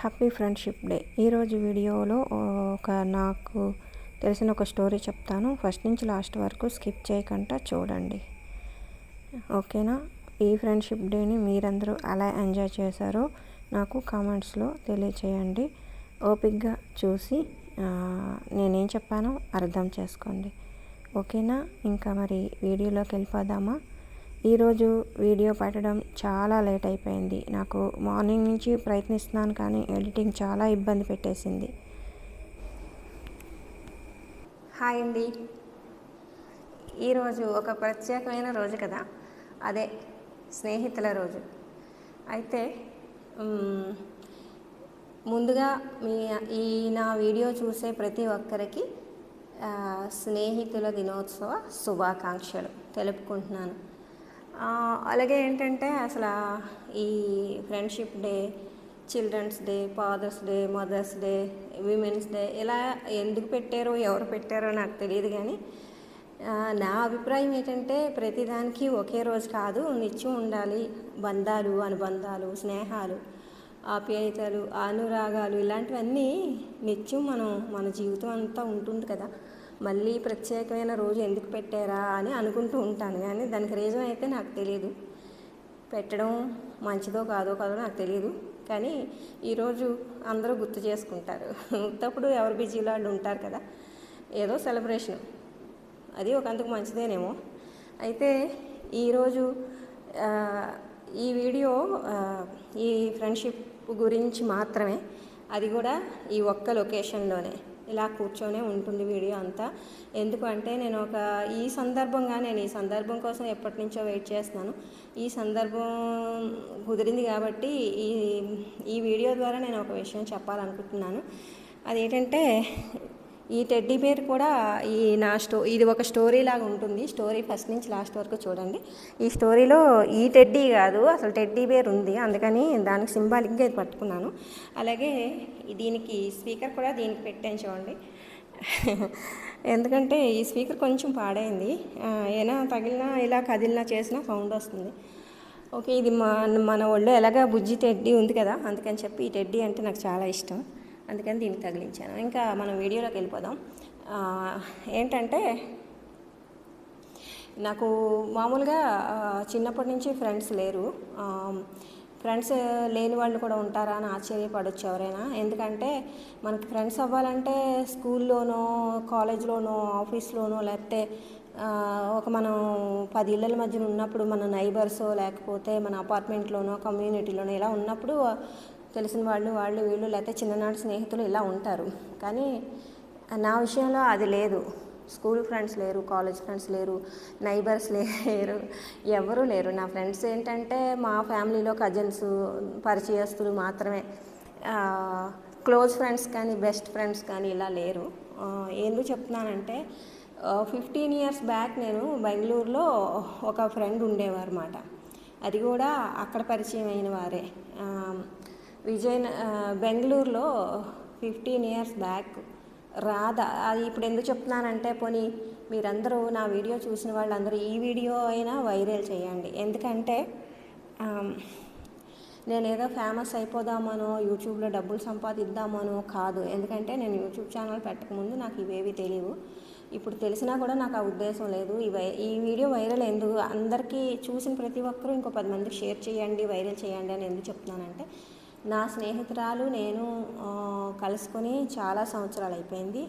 Happy friendship day ఈరోజు వీడియోలో ఒక నాకు తెలిసిన ఒక స్టోరీ చెప్తాను. ఫస్ట్ నుంచి లాస్ట్ వరకు స్కిప్ చేయకుండా చూడండి. ఓకేనా? ఈ ఫ్రెండ్షిప్ డేని మీరందరూ ఎలా ఎంజాయ్ చేశారో నాకు కామెంట్స్లో తెలియచేయండి. ఓపిక్గా చూసి నేనేం చెప్పానో అర్థం చేసుకోండి. ఓకేనా? ఇంకా మరి వీడియోలోకి వెళ్ళిపోదామా? ఈరోజు వీడియో పెట్టడం చాలా లేట్ అయిపోయింది. నాకు మార్నింగ్ నుంచి ప్రయత్నిస్తున్నాను కానీ ఎడిటింగ్ చాలా ఇబ్బంది పెట్టేసింది. హాయ్ అండి. ఈరోజు ఒక ప్రత్యేకమైన రోజు కదా? అదే స్నేహితుల రోజు. అయితే ముందుగా మీ ఈ నా వీడియో చూసే ప్రతి ఒక్కరికి స్నేహితుల దినోత్సవ శుభాకాంక్షలు తెలుపుకుంటున్నాను. అలాగే ఏంటంటే అసలు ఈ friendship day children's day father's day mother's day women's day ఇలా ఎందుకు పెట్టారో ఎవరు పెట్టారో నాకు తెలియదు కానీ నా అభిప్రాయం ఏంటంటే ప్రతిదానికి ఒకే రోజు కాదు నిత్యం ఉండాలి. బంధాలు అనుబంధాలు స్నేహాలు ఆప్యాయతలు అనురాగాలు ఇలాంటివన్నీ నిత్యం మనం మన జీవితం అంతా ఉంటుంది కదా. మళ్ళీ ప్రత్యేకమైన రోజు ఎందుకు పెట్టారా అని అనుకుంటూ ఉంటాను. కానీ దానికి రీజన్ అయితే నాకు తెలియదు పెట్టడం మంచిదో కాదో కాదో నాకు తెలియదు కానీ ఈరోజు అందరూ గుర్తు చేసుకుంటారు. ఉత్తప్పుడు ఎవరు బిజీలో వాళ్ళు ఉంటారు కదా ఏదో సెలబ్రేషన్ అది ఒక అందుకు మంచిదేనేమో. అయితే ఈరోజు ఈ వీడియో ఈ ఫ్రెండ్షిప్ గురించి మాత్రమే. అది కూడా ఈ ఒక్క లొకేషన్లోనే ఇలా కూర్చొనే ఉంటుంది వీడియో అంతా. ఎందుకంటే నేను ఒక ఈ సందర్భంగా నేను ఈ సందర్భం కోసం ఎప్పటి నుంచో వెయిట్ చేస్తున్నాను. ఈ సందర్భం కుదిరింది కాబట్టి ఈ ఈ వీడియో ద్వారా నేను ఒక విషయం చెప్పాలనుకుంటున్నాను. అదేంటంటే ఈ టెడ్డీ బేర్ కూడా ఈ నా స్టో ఇది ఒక స్టోరీ లాగా ఉంటుంది. స్టోరీ ఫస్ట్ నుంచి లాస్ట్ వరకు చూడండి. ఈ స్టోరీలో ఈ టెడ్డీ కాదు అసలు టెడ్డీ బేర్ ఉంది. అందుకని దానికి సింబాలిక్గా ఇది పట్టుకున్నాను. అలాగే దీనికి స్పీకర్ కూడా దీనికి పెట్టాను చూడండి. ఎందుకంటే ఈ స్పీకర్ కొంచెం పాడైంది. ఏనా తగిలినా ఇలా కదిలినా చేసినా సౌండ్ వస్తుంది. ఓకే ఇది మన మన ఒళ్ళు ఎలాగ బుజ్జి టెడ్డీ ఉంది కదా అందుకని చెప్పి ఈ టెడ్డీ అంటే నాకు చాలా ఇష్టం. అందుకని దీనికి తగిలించాను. ఇంకా మనం వీడియోలోకి వెళ్ళిపోదాం. ఏంటంటే నాకు మామూలుగా చిన్నప్పటి నుంచి ఫ్రెండ్స్ లేరు. ఫ్రెండ్స్ లేని వాళ్ళు కూడా ఉంటారా అని ఆశ్చర్యపడొచ్చు ఎవరైనా. ఎందుకంటే మనకి ఫ్రెండ్స్ అవ్వాలంటే స్కూల్లోనో కాలేజ్లోనో ఆఫీస్లోనో లేకపోతే ఒక మనం పది ఇళ్ళల మధ్యన ఉన్నప్పుడు మన నైబర్సో లేకపోతే మన అపార్ట్మెంట్లోనో కమ్యూనిటీలోనో ఇలా ఉన్నప్పుడు తెలిసిన వాళ్ళు వాళ్ళు వీళ్ళు లేకపోతే చిన్ననాటి స్నేహితులు ఇలా ఉంటారు. కానీ నా విషయంలో అది లేదు. స్కూల్ ఫ్రెండ్స్ లేరు కాలేజ్ ఫ్రెండ్స్ లేరు నైబర్స్ లేరు ఎవరూ లేరు. నా ఫ్రెండ్స్ ఏంటంటే మా ఫ్యామిలీలో కజిన్స్ పరిచయస్తులు మాత్రమే. క్లోజ్ ఫ్రెండ్స్ కానీ బెస్ట్ ఫ్రెండ్స్ కానీ ఇలా లేరు. ఎందుకు చెప్తున్నానంటే ఫిఫ్టీన్ ఇయర్స్ బ్యాక్ నేను బెంగళూరులో ఒక ఫ్రెండ్ ఉండేవారు అది కూడా అక్కడ పరిచయం అయిన వారే. విజయ్ బెంగళూరులో ఫిఫ్టీన్ ఇయర్స్ బ్యాక్ రాధ అది ఇప్పుడు ఎందుకు చెప్తున్నానంటే పోనీ మీరందరూ నా వీడియో చూసిన వాళ్ళందరూ ఈ వీడియో అయినా వైరల్ చేయండి. ఎందుకంటే నేను ఏదో ఫేమస్ అయిపోదామనో యూట్యూబ్లో డబ్బులు సంపాదిద్దామనో కాదు. ఎందుకంటే నేను యూట్యూబ్ ఛానల్ పెట్టకముందు నాకు ఇవేవి తెలియవు. ఇప్పుడు తెలిసినా కూడా నాకు ఆ ఉద్దేశం లేదు. ఇవై ఈ వీడియో వైరల్ ఎందుకు? అందరికీ చూసిన ప్రతి ఒక్కరూ ఇంకో పది మందికి షేర్ చేయండి వైరల్ చేయండి అని ఎందుకు చెప్తున్నానంటే నా స్నేహితురాలు నేను కలుసుకొని చాలా సంవత్సరాలు అయిపోయింది.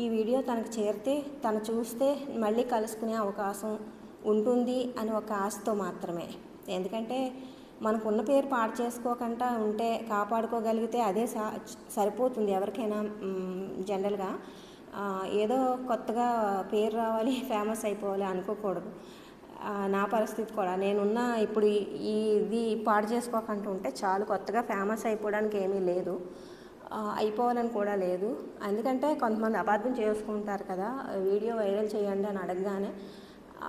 ఈ వీడియో తనకు చేరితే తను చూస్తే మళ్ళీ కలుసుకునే అవకాశం ఉంటుంది అని ఒక ఆశతో మాత్రమే. ఎందుకంటే మనకున్న పేరు పాడు చేసుకోకుండా ఉంటే కాపాడుకోగలిగితే అదే సరిపోతుంది ఎవరికైనా జనరల్గా. ఏదో కొత్తగా పేరు రావాలి ఫేమస్ అయిపోవాలి అనుకోకూడదు. నా పరిస్థితి కూడా. నేనున్న ఇప్పుడు ఈ ఇది పాడు చేసుకోకుండా ఉంటే చాలు కొత్తగా ఫేమస్ అయిపోవడానికి ఏమీ లేదు. అయిపోవాలని కూడా లేదు. ఎందుకంటే కొంతమంది అపార్థం చేసుకుంటారు కదా వీడియో వైరల్ చేయండి అని అడగగానే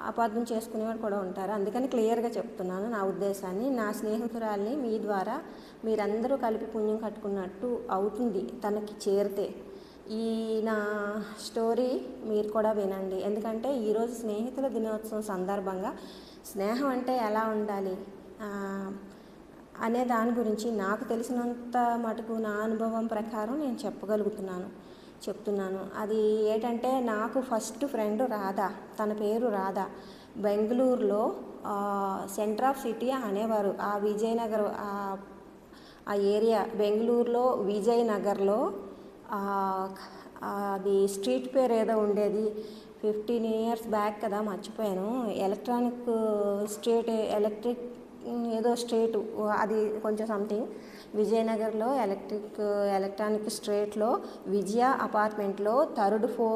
అపార్థం చేసుకునేవాడు కూడా ఉంటారు. అందుకని క్లియర్గా చెప్తున్నాను నా ఉద్దేశాన్ని. నా స్నేహితురాల్ని మీ ద్వారా మీరందరూ కలిపి పుణ్యం కట్టుకున్నట్టు అవుతుంది తనకి చేరితే. ఈ నా స్టోరీ మీరు కూడా వినండి. ఎందుకంటే ఈరోజు స్నేహితుల దినోత్సవం సందర్భంగా స్నేహం అంటే ఎలా ఉండాలి? అనే దాని గురించి నాకు తెలిసినంత మటుకు నా అనుభవం ప్రకారం నేను చెప్పగలుగుతున్నాను చెప్తున్నాను. అది ఏంటంటే నాకు ఫస్ట్ ఫ్రెండ్ రాధా తన పేరు రాధా. బెంగళూరులో సెంటర్ ఆఫ్ సిటీ అనేవారు. ఆ విజయనగర్ ఆ ఏరియా బెంగళూరులో విజయనగర్లో అది స్ట్రీట్ పేరు ఏదో ఉండేది. ఫిఫ్టీన్ ఇయర్స్ బ్యాక్ కదా మర్చిపోయాను. ఎలక్ట్రానిక్ స్ట్రీట్ ఎలక్ట్రిక్ ఏదో స్ట్రీట్ అది కొంచెం సంథింగ్. విజయనగర్లో ఎలక్ట్రిక్ ఎలక్ట్రానిక్ స్ట్రీట్లో విజయ అపార్ట్మెంట్లో థర్డ్ ఫో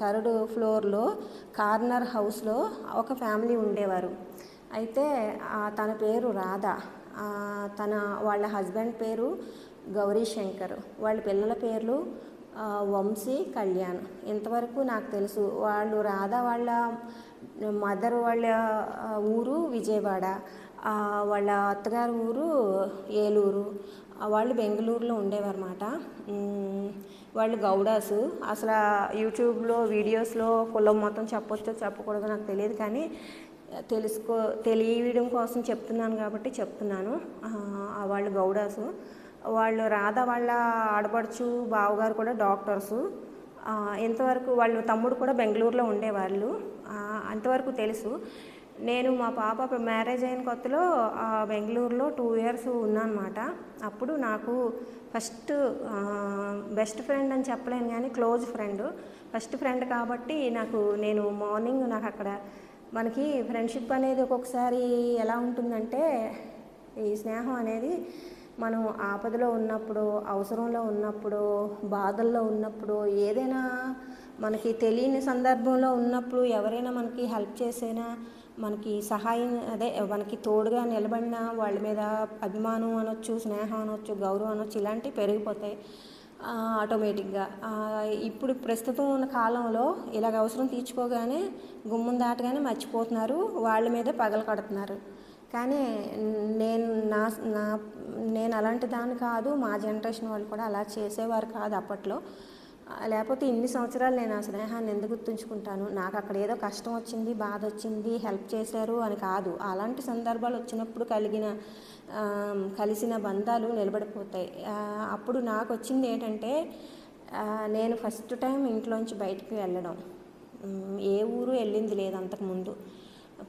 థర్డ్ ఫ్లోర్లో కార్నర్ హౌస్లో ఒక ఫ్యామిలీ ఉండేవారు. అయితే తన పేరు రాధ. తన వాళ్ళ హస్బెండ్ పేరు గౌరీ శంకర్. వాళ్ళ పిల్లల పేర్లు వంశీ కళ్యాణ్. ఇంతవరకు నాకు తెలుసు వాళ్ళు రాధ వాళ్ళ మదర్ వాళ్ళ ఊరు విజయవాడ. వాళ్ళ అత్తగారు ఊరు ఏలూరు. వాళ్ళు బెంగళూరులో ఉండేవారన్నమాట. వాళ్ళు గౌడాస్. అసలు యూట్యూబ్లో వీడియోస్లో కులం మొత్తం చెప్పొచ్చో చెప్పకూడదో నాకు తెలియదు కానీ తెలుసుకో తెలియడం కోసం చెప్తున్నాను కాబట్టి చెప్తున్నాను. వాళ్ళు గౌడాసు. వాళ్ళు రాధ వాళ్ళ ఆడపడుచు బావగారు కూడా డాక్టర్సు. ఎంతవరకు ఇంతవరకు వాళ్ళు తమ్ముడు కూడా బెంగళూరులో ఉండేవాళ్ళు. అంతవరకు తెలుసు. నేను మా పాప మ్యారేజ్ అయిన కొత్తలో ఆ, బెంగళూరులో టూ ఇయర్స్ ఉన్నానమాట. అప్పుడు నాకు ఫస్ట్ బెస్ట్ ఫ్రెండ్ అని చెప్పలేను కానీ క్లోజ్ ఫ్రెండ్. ఫస్ట్ ఫ్రెండ్ కాబట్టి నాకు నేను మార్నింగ్ నాకు అక్కడ మనకి ఫ్రెండ్షిప్ అనేది ఒక్కొక్కసారి ఎలా ఉంటుందంటే ఈ స్నేహం అనేది మనం ఆపదలో ఉన్నప్పుడు అవసరంలో ఉన్నప్పుడు బాధల్లో ఉన్నప్పుడు ఏదైనా మనకి తెలియని సందర్భంలో ఉన్నప్పుడు ఎవరైనా మనకి హెల్ప్ చేసైనా మనకి సహాయం అదే మనకి తోడుగా నిలబడిన వాళ్ళ మీద అభిమానం అనొచ్చు స్నేహం అనొచ్చు గౌరవం అనొచ్చు ఇలాంటివి పెరిగిపోతాయి ఆటోమేటిక్గా. ఇప్పుడు ప్రస్తుతం ఉన్న కాలంలో ఇలాగ అవసరం తీర్చుకోగానే గుమ్మం దాటగానే మర్చిపోతున్నారు వాళ్ళ మీదే పగలు కడుతున్నారు. కానీ నేను నా నా నేను అలాంటి దాన్ని కాదు మా జనరేషన్ వాళ్ళు కూడా అలా చేసేవారు కాదు అప్పట్లో. లేకపోతే ఇన్ని సంవత్సరాలు నేను ఆ స్నేహాన్ని ఎందుకు గుర్తుంచుకుంటాను? నాకు అక్కడ ఏదో కష్టం వచ్చింది బాధ వచ్చింది హెల్ప్ చేశారు అని కాదు. అలాంటి సందర్భాలు వచ్చినప్పుడు కలిగిన కలిసిన బంధాలు నిలబడిపోతాయి. అప్పుడు నాకు వచ్చింది ఏంటంటే నేను ఫస్ట్ టైం ఇంట్లోంచి బయటికి వెళ్ళడం. ఏ ఊరు వెళ్ళింది లేదు అంతకుముందు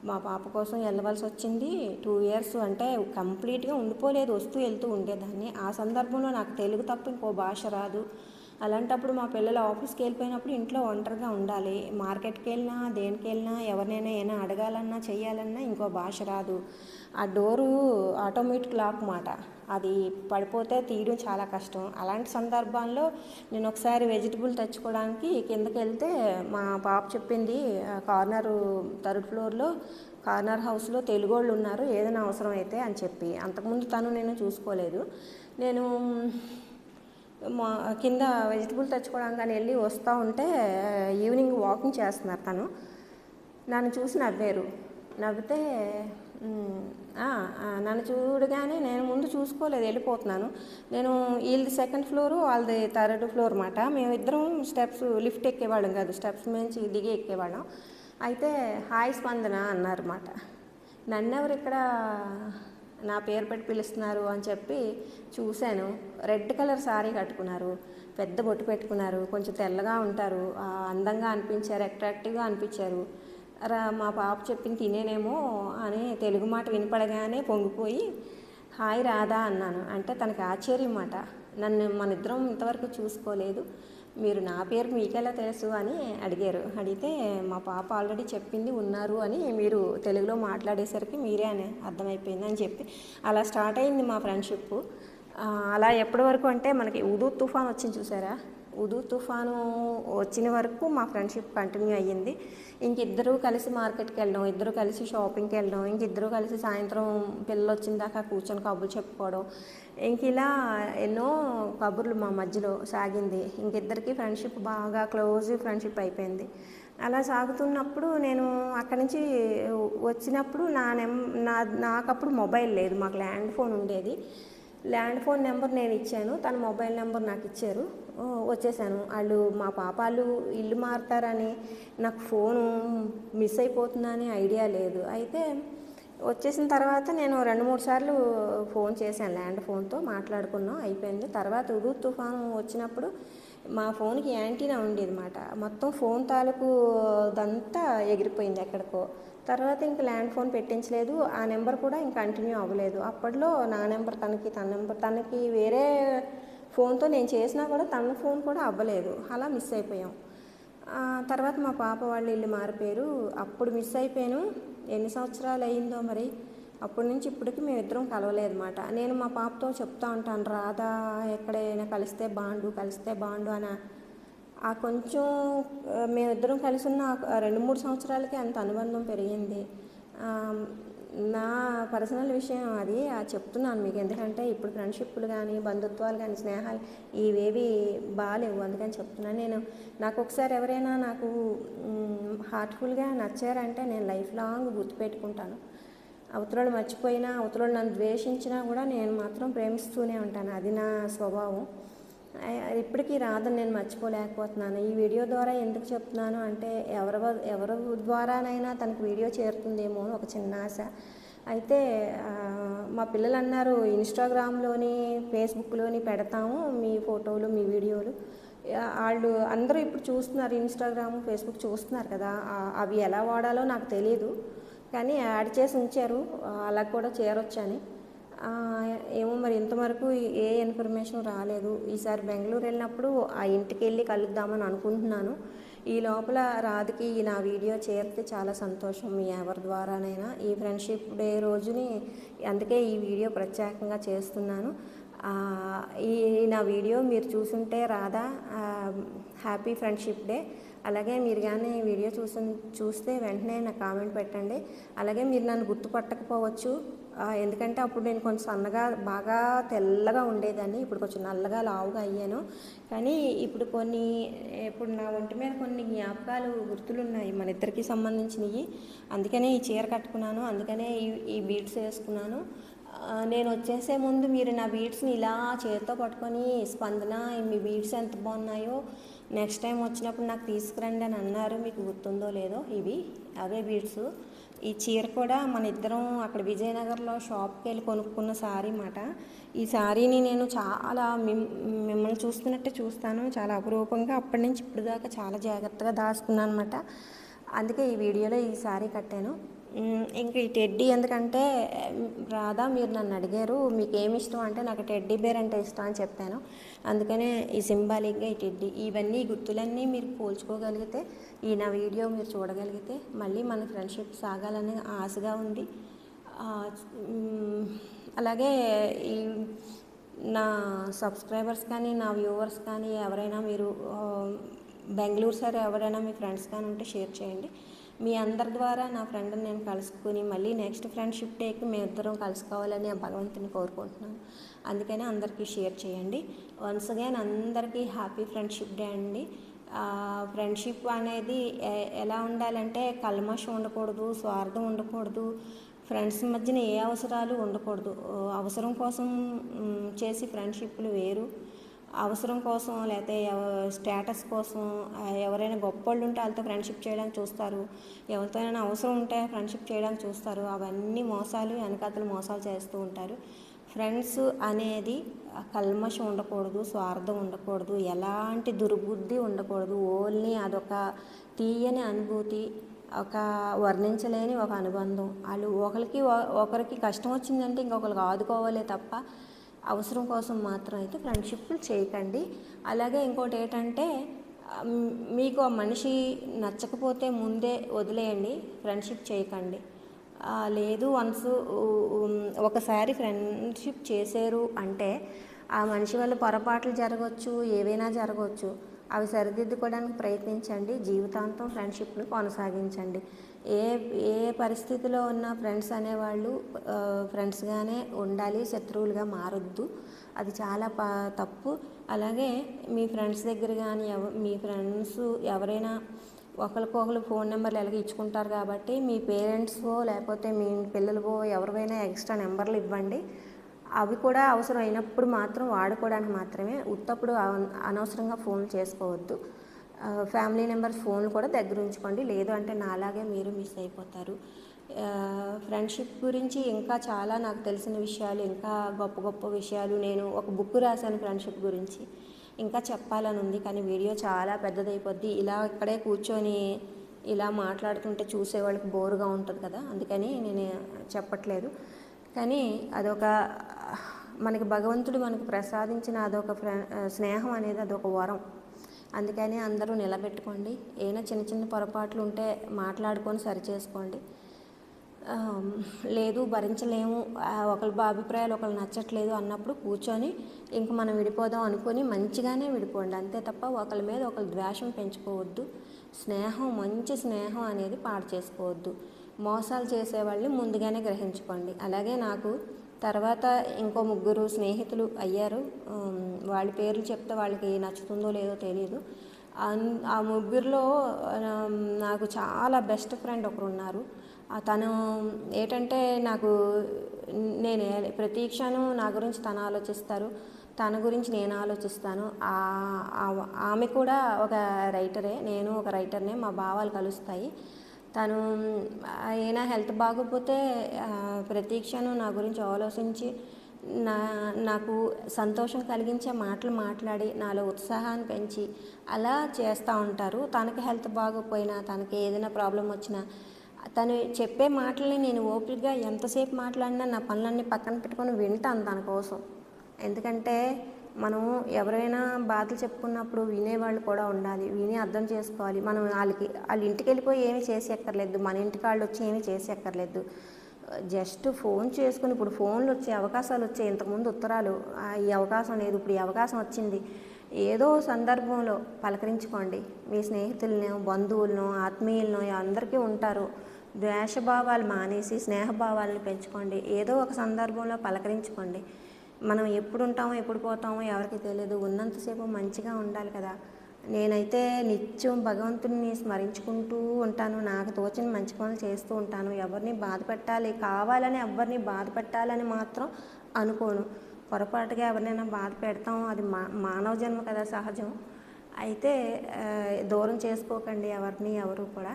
మా పాప కోసం వెళ్ళవలసి వచ్చింది. టూ ఇయర్స్ అంటే కంప్లీట్గా ఉండిపోలేదు వస్తూ వెళ్తూ ఉండేదాన్ని. ఆ సందర్భంలో నాకు తెలుగు తప్ప ఇంకో భాష రాదు. అలాంటప్పుడు మా పిల్లలు ఆఫీస్కి వెళ్ళిపోయినప్పుడు ఇంట్లో ఒంటరిగా ఉండాలి. మార్కెట్కి వెళ్ళినా దేనికి వెళ్ళినా ఎవరినైనా ఏమైనా అడగాలన్నా చేయాలన్నా ఇంకో భాష రాదు. ఆ డోరు ఆటోమేటిక్ లాక్ మాట. అది పడిపోతే తీయడం చాలా కష్టం. అలాంటి సందర్భాల్లో నేను ఒకసారి వెజిటబుల్ తెచ్చుకోవడానికి కిందకి వెళ్తే మా పాప చెప్పింది కార్నరు కార్నర్ థర్డ్ ఫ్లోర్లో కార్నర్ హౌస్లో తెలుగు వాళ్ళు ఉన్నారు ఏదైనా అవసరం అయితే అని చెప్పి. అంతకుముందు తను నేను చూసుకోలేదు. నేను మా కింద వెజిటబుల్ తెచ్చుకోవడానికి కానీ వెళ్ళి వస్తూ ఉంటే ఈవినింగ్ వాకింగ్ చేస్తున్నారు తను. నన్ను చూసి నవ్వారు. నవ్వితే నన్ను చూడగానే నేను ముందు చూసుకోలేదు వెళ్ళిపోతున్నాను. నేను వీళ్ళది సెకండ్ ఫ్లోర్ వాళ్ళది థర్డ్ ఫ్లోర్ మాట. మేమిద్దరం స్టెప్స్ లిఫ్ట్ ఎక్కేవాళ్ళం కాదు స్టెప్స్ నుంచి దిగి ఎక్కేవాళ్ళం. అయితే హాయ్ స్పందన అన్నారన్నమాట నన్నెవరు ఇక్కడ? నా పేరు పెట్టి పిలుస్తున్నారు అని చెప్పి చూశాను. రెడ్ కలర్ శారీ కట్టుకున్నారు. పెద్ద బొట్టు పెట్టుకున్నారు. కొంచెం తెల్లగా ఉంటారు. అందంగా అనిపించారు అట్రాక్టివ్గా అనిపించారు. రా మా పాప చెప్పింది తినేనేమో అని తెలుగు మాట వినపడగానే పొంగిపోయి హాయ్ రాధా అన్నాను. అంటే తనకి ఆశ్చర్యం మాట నన్ను మన ఇద్దరం ఇంతవరకు చూసుకోలేదు. మీరు నా పేరు మీకెలా తెలుసు అని అడిగారు. అడిగితే మా పాప ఆల్రెడీ చెప్పింది ఉన్నారు అని మీరు తెలుగులో మాట్లాడేసరికి మీరే అని అర్థమైపోయింది అని చెప్పి. అలా స్టార్ట్ అయింది మా ఫ్రెండ్షిప్ అలా ఎప్పటి వరకు అంటే మనకి ఉదూ తుఫాన్ వచ్చింది చూసారా? ఉదూ తుఫాను వచ్చిన వరకు మా ఫ్రెండ్షిప్ కంటిన్యూ అయ్యింది. ఇంక ఇద్దరు కలిసి మార్కెట్కి వెళ్ళడం ఇద్దరు కలిసి షాపింగ్కి వెళ్ళడం ఇంక ఇద్దరు కలిసి సాయంత్రం పిల్లలు వచ్చిన దాకా కూర్చొని కబుర్లు చెప్పుకోవడం ఇంక ఇలా ఎన్నో కబుర్లు మా మధ్యలో సాగింది. ఇంకిద్దరికి ఫ్రెండ్షిప్ బాగా క్లోజ్ ఫ్రెండ్షిప్ అయిపోయింది. అలా సాగుతున్నప్పుడు నేను అక్కడి నుంచి వచ్చినప్పుడు నా నెం నా నాకప్పుడు మొబైల్ లేదు. మాకు ల్యాండ్ ఫోన్ ఉండేది. ల్యాండ్ ఫోన్ నెంబర్ నేను ఇచ్చాను. తన మొబైల్ నెంబర్ నాకు ఇచ్చారు. వచ్చేసాను. వాళ్ళు మా పాపాలు ఇల్లు మారుతారని నాకు ఫోను మిస్ అయిపోతుందని ఐడియా లేదు. అయితే వచ్చేసిన తర్వాత నేను రెండు మూడు సార్లు ఫోన్ చేశాను ల్యాండ్ ఫోన్తో మాట్లాడుకున్నాం అయిపోయింది. తర్వాత ఉదు తుఫాను వచ్చినప్పుడు మా ఫోన్కి యాంటీనా ఉండేది అనమాట మొత్తం ఫోన్ తాలూకు దంతా ఎగిరిపోయింది ఎక్కడికో. తర్వాత ఇంక ల్యాండ్ ఫోన్ పెట్టించలేదు ఆ నెంబర్ కూడా ఇంక కంటిన్యూ అవ్వలేదు. అప్పట్లో నా నెంబర్ తనకి తన నెంబర్ తనకి వేరే ఫోన్తో నేను చేసినా కూడా తన ఫోన్ కూడా అవ్వలేదు. అలా మిస్ అయిపోయాం. తర్వాత మా పాప వాళ్ళు ఇల్లు మారిపోయారు. అప్పుడు మిస్ అయిపోయాను. ఎన్ని సంవత్సరాలు అయిందో మరి? అప్పటి నుంచి ఇప్పటికి మేమిద్దరం కలవలేదు అనమాట నేను మా పాపతో చెప్తా ఉంటాను రాధా ఎక్కడైనా కలిస్తే బాండు కలిస్తే బాండు అని. ఆ కొంచెం మేమిద్దరం కలిసి ఉన్న రెండు మూడు సంవత్సరాలకి అంత అనుబంధం పెరిగింది. నా పర్సనల్ విషయం అది చెప్తున్నాను మీకు. ఎందుకంటే ఇప్పుడు ఫ్రెండ్షిప్లు కానీ బంధుత్వాలు కానీ స్నేహాలు ఇవేవి బాగాలేవు అందుకని చెప్తున్నాను. నేను నాకు ఒకసారి ఎవరైనా నాకు హార్ట్ఫుల్గా నచ్చారంటే నేను లైఫ్ లాంగ్ గుర్తుపెట్టుకుంటాను అవతలలు మర్చిపోయినా అవతలలు నన్ను ద్వేషించినా కూడా నేను మాత్రం ప్రేమిస్తూనే ఉంటాను. అది నా స్వభావం. ఇప్పటికీ రాదని నేను మర్చిపోలేకపోతున్నాను. ఈ వీడియో ద్వారా ఎందుకు చెప్తున్నాను అంటే ఎవరి వ- ఎవరి ద్వారానైనా తనకు వీడియో చేరుతుందేమో అని ఒక చిన్న ఆశ. అయితే మా పిల్లలు అన్నారు ఇన్స్టాగ్రామ్లోని ఫేస్బుక్లోని పెడతాము మీ ఫోటోలు మీ వీడియోలు. వాళ్ళు అందరూ ఇప్పుడు చూస్తున్నారు ఇన్స్టాగ్రామ్ ఫేస్బుక్ చూస్తున్నారు కదా. అవి ఎలా వాడాలో నాకు తెలియదు కానీ యాడ్ చేసి ఉంచారు. అలా కూడా చేరొచ్చని ఏమో మరి ఇంతవరకు ఏ ఇన్ఫర్మేషన్ రాలేదు. ఈసారి బెంగళూరు వెళ్ళినప్పుడు ఆ ఇంటికి వెళ్ళి కలుద్దామని అనుకుంటున్నాను. ఈ లోపల రాధకి ఈ నా వీడియో చేరితే చాలా సంతోషం. మీ ఎవరి ద్వారానైనా ఈ ఫ్రెండ్షిప్ డే రోజుని అందుకే ఈ వీడియో ప్రత్యేకంగా చేస్తున్నాను. ఈ నా వీడియో మీరు చూసుంటే రాధా హ్యాపీ ఫ్రెండ్షిప్ డే. అలాగే మీరు కానీ ఈ వీడియో చూసి చూస్తే వెంటనే నా కామెంట్ పెట్టండి. అలాగే మీరు నన్ను గుర్తుపట్టకపోవచ్చు. ఎందుకంటే అప్పుడు నేను కొంచెం సన్నగా బాగా తెల్లగా ఉండేదాన్ని. ఇప్పుడు కొంచెం నల్లగా లావుగా అయ్యాను. కానీ ఇప్పుడు కొన్ని ఇప్పుడు నా ఒంటి మీద కొన్ని జ్ఞాపకాలు గుర్తులు ఉన్నాయి మన ఇద్దరికి సంబంధించినవి అందుకనే ఈ చీర కట్టుకున్నాను. అందుకనే ఈ ఈ బీడ్స్ వేసుకున్నాను. నేను వచ్చేసే ముందు మీరు నా బీడ్స్ని ఇలా చేతితో పట్టుకొని స్పందన మీ బీడ్స్ ఎంత బాగున్నాయో నెక్స్ట్ టైం వచ్చినప్పుడు నాకు తీసుకురండి అని అన్నారు. మీకు గుర్తుందో లేదో ఇవి అవే బీడ్స్ ఈ చీర కూడా మన ఇద్దరం అక్కడ విజయనగర్లో షాప్కి వెళ్ళి కొనుక్కున్న శారీ మాట ఈ శారీని నేను చాలా మిమ్ మిమ్మల్ని చూస్తున్నట్టే చూస్తాను. చాలా అపురూపంగా అప్పటి నుంచి ఇప్పుడు దాకా చాలా జాగ్రత్తగా దాచుకున్నాను అనమాట అందుకే ఈ వీడియోలో ఈ శారీ కట్టాను. ఇంక ఈ టెడ్డీ ఎందుకంటే రాధా మీరు నన్ను అడిగారు మీకు ఏమి ఇష్టం అంటే నాకు టెడ్డీ బేర్ అంటే ఇష్టం అని చెప్పాను. అందుకనే ఈ సింబాలిక్గా ఈ టెడ్డీ ఇవన్నీ గుర్తులన్నీ మీరు పోల్చుకోగలిగితే ఈ నా వీడియో మీరు చూడగలిగితే మళ్ళీ మన ఫ్రెండ్షిప్ సాగాలని ఆశగా ఉంది. అలాగే ఈ నా సబ్స్క్రైబర్స్ కానీ నా వ్యూవర్స్ కానీ ఎవరైనా మీరు బెంగళూరు సరే ఎవరైనా మీ ఫ్రెండ్స్ కానీ ఉంటే షేర్ చేయండి. మీ అందరి ద్వారా నా ఫ్రెండ్ని నేను కలుసుకుని మళ్ళీ నెక్స్ట్ ఫ్రెండ్షిప్ డేకి మేము ఇద్దరం కలుసుకోవాలని ఆ భగవంతుని కోరుకుంటున్నాను. అందుకని అందరికీ షేర్ చేయండి. వన్స్ అగైన్ అందరికీ హ్యాపీ ఫ్రెండ్షిప్ డే అండి. ఫ్రెండ్షిప్ అనేది ఎ- ఎలా ఉండాలంటే కల్మషం ఉండకూడదు స్వార్థం ఉండకూడదు ఫ్రెండ్స్ మధ్యన ఏ అవసరాలు ఉండకూడదు. అవసరం కోసం చేసి ఫ్రెండ్షిప్లు వేరు. అవసరం కోసం లేకపోతే స్టేటస్ కోసం ఎవరైనా ఎవరైనా గొప్పోళ్ళు ఉంటే వాళ్ళతో ఫ్రెండ్షిప్ చేయడానికి చూస్తారు. ఎవరితోనైనా అవసరం ఉంటే ఫ్రెండ్షిప్ చేయడానికి చూస్తారు. అవన్నీ మోసాలు వెనకాతలు మోసాలు చేస్తూ ఉంటారు. ఫ్రెండ్స్ అనేది కల్మషం ఉండకూడదు స్వార్థం ఉండకూడదు ఎలాంటి దుర్బుద్ధి ఉండకూడదు. ఓన్లీ అదొక తీయని అనుభూతి ఒక వర్ణించలేని ఒక అనుబంధం. వాళ్ళు ఒకరికి ఒకరికి కష్టం వచ్చిందంటే ఇంకొకరికి ఆదుకోవాలే తప్ప అవసరం కోసం మాత్రం అయితే ఫ్రెండ్షిప్లు చేయకండి. అలాగే ఇంకోటి ఏంటంటే మీకు ఆ మనిషి నచ్చకపోతే ముందే వదిలేయండి ఫ్రెండ్షిప్ చేయకండి. లేదు వన్స్ ఒకసారి ఫ్రెండ్షిప్ చేశారు అంటే ఆ మనిషి వల్ల పొరపాట్లు జరగవచ్చు ఏవైనా జరగవచ్చు అవి సరిదిద్దుకోవడానికి ప్రయత్నించండి జీవితాంతం ఫ్రెండ్షిప్ను కొనసాగించండి. ఏ ఏ పరిస్థితిలో ఉన్న ఫ్రెండ్స్ అనేవాళ్ళు ఫ్రెండ్స్గానే ఉండాలి శత్రువులుగా మారొద్దు. అది చాలా ప తప్పు. అలాగే మీ ఫ్రెండ్స్ దగ్గర కానీ ఎవ మీ ఫ్రెండ్స్ ఎవరైనా ఒకరికొకరు ఫోన్ నెంబర్లు ఎలాగ ఇచ్చుకుంటారు కాబట్టి మీ పేరెంట్స్వో లేకపోతే మీ పిల్లలవో ఎవరివైనా ఎక్స్ట్రా నెంబర్లు ఇవ్వండి. అవి కూడా అవసరం అయినప్పుడు మాత్రం వాడుకోవడానికి మాత్రమే. ఉత్తప్పుడు అన- అనవసరంగా ఫోన్ చేసుకోవద్దు. ఫ్యామిలీ నెంబర్స్ ఫోన్ కూడా దగ్గర ఉంచుకోండి లేదు అంటే నాలాగే మీరు మిస్ అయిపోతారు. ఫ్రెండ్షిప్ గురించి ఇంకా చాలా నాకు తెలిసిన విషయాలు ఇంకా గొప్ప గొప్ప విషయాలు నేను ఒక బుక్ రాశాను ఫ్రెండ్షిప్ గురించి. ఇంకా చెప్పాలని ఉంది కానీ వీడియో చాలా పెద్దదైపోద్ది. ఇలా ఇక్కడే కూర్చొని ఇలా మాట్లాడుతుంటే చూసే వాళ్ళకి బోరుగా ఉంటుంది కదా అందుకని నేను చెప్పట్లేదు. కానీ అదొక మనకి భగవంతుడు మనకు ప్రసాదించిన అదొక ఫ్రె స్నేహం అనేది అదొక వరం. అందుకని అందరూ నిలబెట్టుకోండి. ఏమైనా చిన్న చిన్న పొరపాట్లు ఉంటే మాట్లాడుకొని సరిచేసుకోండి లేదు భరించలేము. ఒకరి ఒకళ్ళ అభిప్రాయాలు ఒకరు నచ్చట్లేదు అన్నప్పుడు కూర్చొని ఇంక మనం విడిపోదాం అనుకొని మంచిగానే విడిపోండి. అంతే తప్ప ఒకరి మీద ఒకళ్ళు ద్వేషం పెంచుకోవద్దు. స్నేహం మంచి స్నేహం అనేది పాడు చేసుకోవద్దు. మోసాలు చేసేవాళ్ళు ముందుగానే గ్రహించుకోండి. అలాగే నాకు తర్వాత ఇంకో ముగ్గురు స్నేహితులు అయ్యారు. వాళ్ళ పేర్లు చెప్తే వాళ్ళకి నచ్చుతుందో లేదో తెలియదు ఆ ముగ్గురులో నాకు చాలా బెస్ట్ ఫ్రెండ్ ఒకరు ఉన్నారు తను ఏంటంటే నాకు నేను ప్రతి క్షణం నా గురించి తను ఆలోచిస్తారు. తన గురించి నేను ఆలోచిస్తాను. ఆమె కూడా ఒక రైటరే నేను ఒక రైటర్నే మా భావాలు కలుస్తాయి. తను అయినా హెల్త్ బాగోకపోతే ప్రతీక్షను ప్రతి క్షణం నా గురించి ఆలోచించి నా నాకు సంతోషం కలిగించే మాటలు మాట్లాడి నాలో ఉత్సాహాన్ని పెంచి అలా చేస్తూ ఉంటారు. తనకి హెల్త్ బాగోకపోయినా తనకి ఏదైనా ప్రాబ్లం వచ్చినా తను చెప్పే మాటల్ని నేను ఓపికగా ఎంతసేపు మాట్లాడినా నా పనులన్నీ పక్కన పెట్టుకొని వింటాను తన కోసం. ఎందుకంటే మనం ఎవరైనా బాధలు చెప్పుకున్నప్పుడు వినేవాళ్ళు కూడా ఉండాలి. విని అర్థం చేసుకోవాలి. మనం వాళ్ళకి వాళ్ళ ఇంటికి వెళ్ళిపోయి ఏమీ చేసి ఎక్కర్లేదు మన ఇంటికి వాళ్ళు వచ్చి ఏమీ చేసి ఎక్కర్లేదు జస్ట్ ఫోన్ చేసుకుని ఇప్పుడు ఫోన్లు వచ్చే అవకాశాలు వచ్చాయి ఇంతకుముందు ఉత్తరాలు ఈ అవకాశం లేదు ఇప్పుడు ఈ అవకాశం వచ్చింది. ఏదో సందర్భంలో పలకరించుకోండి. మీ స్నేహితులను బంధువులను ఆత్మీయులను అందరికీ ఉంటారు. ద్వేషభావాలు మానేసి స్నేహభావాలను పెంచుకోండి. ఏదో ఒక సందర్భంలో పలకరించుకోండి. మనం ఎప్పుడు ఉంటామో ఎప్పుడు పోతామో ఎవరికి తెలియదు ఉన్నంతసేపు మంచిగా ఉండాలి కదా. నేనైతే నిత్యం భగవంతుడిని స్మరించుకుంటూ ఉంటాను. నాకు తోచిన మంచి పనులు చేస్తూ ఉంటాను. ఎవరిని బాధ పెట్టాలి కావాలని ఎవరిని బాధ పెట్టాలని మాత్రం అనుకోను. పొరపాటుగా ఎవరినైనా బాధ పెడతాం అది మా మానవ జన్మ కదా సహజం. అయితే దూరం చేసుకోకండి ఎవరిని ఎవరు కూడా.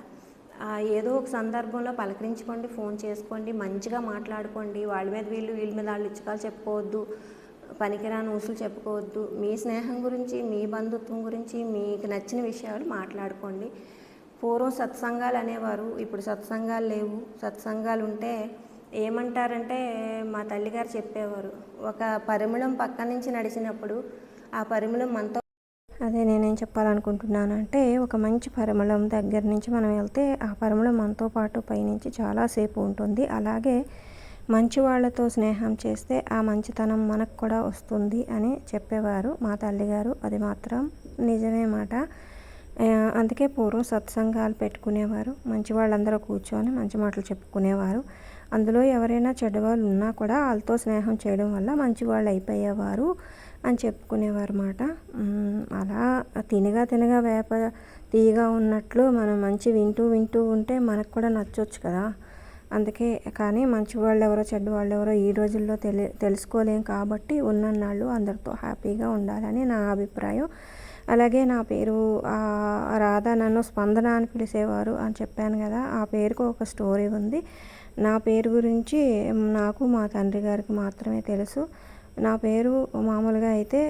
ఏదో ఒక సందర్భంలో పలకరించుకోండి ఫోన్ చేసుకోండి మంచిగా మాట్లాడుకోండి. వాళ్ళ మీద వీళ్ళు వీళ్ళ మీద వాళ్ళు ఇచ్చకాలు చెప్పుకోవద్దు పనికిరాని ఊసులు చెప్పుకోవద్దు. మీ స్నేహం గురించి మీ బంధుత్వం గురించి మీకు నచ్చిన విషయాలు మాట్లాడుకోండి. పూర్వం సత్సంగాలు అనేవారు ఇప్పుడు సత్సంగాలు లేవు. సత్సంగాలు ఉంటే ఏమంటారంటే మా తల్లిగారు చెప్పేవారు ఒక పరిమళం పక్క నుంచి నడిచినప్పుడు ఆ పరిమళం మనతో అదే నేనేం చెప్పాలనుకుంటున్నాను అంటే ఒక మంచి పరిమళం దగ్గర నుంచి మనం వెళ్తే ఆ పరిమళం మనతో పాటు పైనుంచి చాలాసేపు ఉంటుంది. అలాగే మంచి వాళ్ళతో స్నేహం చేస్తే ఆ మంచితనం మనకు కూడా వస్తుంది అని చెప్పేవారు మా తల్లిగారు. అది మాత్రం నిజమే మాట. అందుకే పూర్వం సత్సంగాలు పెట్టుకునేవారు. మంచి వాళ్ళందరూ కూర్చొని మంచి మాటలు చెప్పుకునేవారు. అందులో ఎవరైనా చెడ్డవాళ్ళు ఉన్నా కూడా వాళ్ళతో స్నేహం చేయడం వల్ల మంచి వాళ్ళు అయిపోయేవారు. అని చెప్పుకునేవారు మాట అలా తినగా తినగా వేప తీయగా ఉన్నట్లు మనం మంచి వింటూ వింటూ ఉంటే మనకు కూడా నచ్చొచ్చు కదా. అందుకే కానీ మంచి వాళ్ళు ఎవరో చెడ్డ వాళ్ళు ఎవరో ఈ రోజుల్లో తెలి తెలుసుకోలేం కాబట్టి ఉన్నన్నాళ్ళు అందరితో హ్యాపీగా ఉండాలని నా అభిప్రాయం. అలాగే నా పేరు రాధా రాధ నన్ను స్పందన అని పిలిచేవారు అని చెప్పాను కదా. ఆ పేరుకు ఒక స్టోరీ ఉంది. నా పేరు గురించి నాకు మా తండ్రి గారికి మాత్రమే తెలుసు. నా పేరు మామూలుగా అయితే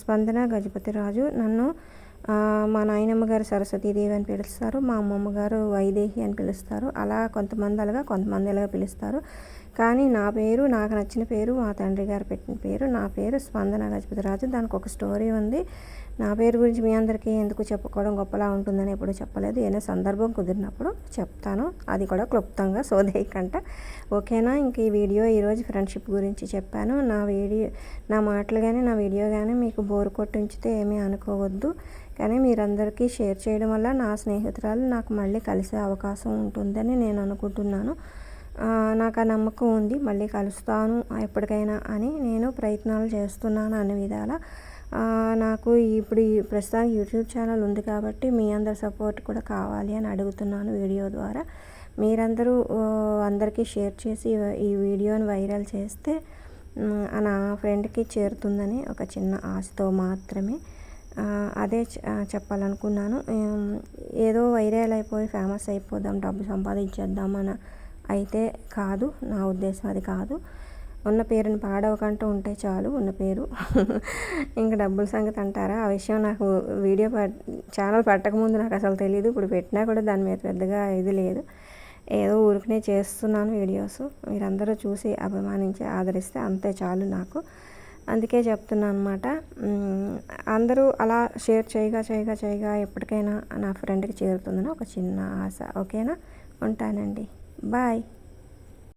స్పందన గజపతిరాజు నన్ను మా నాయనమ్మ గారు సరస్వతీదేవి అని పిలుస్తారు మా అమ్మమ్మ గారు వైదేహి అని పిలుస్తారు. అలా కొంతమంది అలాగా కొంతమంది అలాగా పిలుస్తారు. కానీ నా పేరు నాకు నచ్చిన పేరు మా తండ్రి గారు పెట్టిన పేరు నా పేరు స్పందన గజపతిరాజు దానికి ఒక స్టోరీ ఉంది. నా పేరు గురించి మీ అందరికీ ఎందుకు చెప్పుకోవడం గొప్పలా ఉంటుందని ఎప్పుడు చెప్పలేదు. ఏదైనా సందర్భం కుదిరినప్పుడు చెప్తాను. అది కూడా క్లుప్తంగా సోదేయకంట. ఓకేనా? ఇంక ఈ వీడియో ఈరోజు ఫ్రెండ్షిప్ గురించి చెప్పాను. నా వీడియో నా మాటలు కానీ నా వీడియో కానీ మీకు బోరు కొట్టి ఉంచితే ఏమీ అనుకోవద్దు. కానీ మీరందరికీ షేర్ చేయడం వల్ల నా స్నేహితురాలు నాకు మళ్ళీ కలిసే అవకాశం ఉంటుందని నేను అనుకుంటున్నాను. నాకు ఆ నమ్మకం ఉంది. మళ్ళీ కలుస్తాను ఎప్పటికైనా అని నేను ప్రయత్నాలు చేస్తున్నాను అన్ని విధాల. నాకు ఇప్పుడు ప్రస్తుతానికి యూట్యూబ్ ఛానల్ ఉంది కాబట్టి మీ అందరి సపోర్ట్ కూడా కావాలి అని అడుగుతున్నాను వీడియో ద్వారా. మీరందరూ అందరికీ షేర్ చేసి ఈ వీడియోని వైరల్ చేస్తే నా ఫ్రెండ్కి చేరుతుందని ఒక చిన్న ఆశతో మాత్రమే అదే చెప్పాలనుకున్నాను. ఏదో వైరల్ అయిపోయి ఫేమస్ అయిపోదాం డబ్బు సంపాదించేద్దాం అని అయితే కాదు నా ఉద్దేశం అది కాదు. ఉన్న పేరుని పాడవకంటూ ఉంటే చాలు ఉన్న పేరు. ఇంకా డబ్బుల సంగతి అంటారా? ఆ విషయం నాకు వీడియో ఛానల్ పెట్టకముందు నాకు అసలు తెలియదు ఇప్పుడు పెట్టినా కూడా దాని మీద పెద్దగా ఇది లేదు. ఏదో ఊరికనే చేస్తున్నాను వీడియోస్. మీరందరూ చూసి అభిమానించి ఆదరిస్తే అంతే చాలు నాకు. అందుకే చెప్తున్నాను అనమాట అందరూ అలా షేర్ చేయగా చేయగా చేయగా ఎప్పటికైనా నా ఫ్రెండ్కి చేరుతుందని ఒక చిన్న ఆశ. ఓకేనా? ఉంటానండి. బాయ్.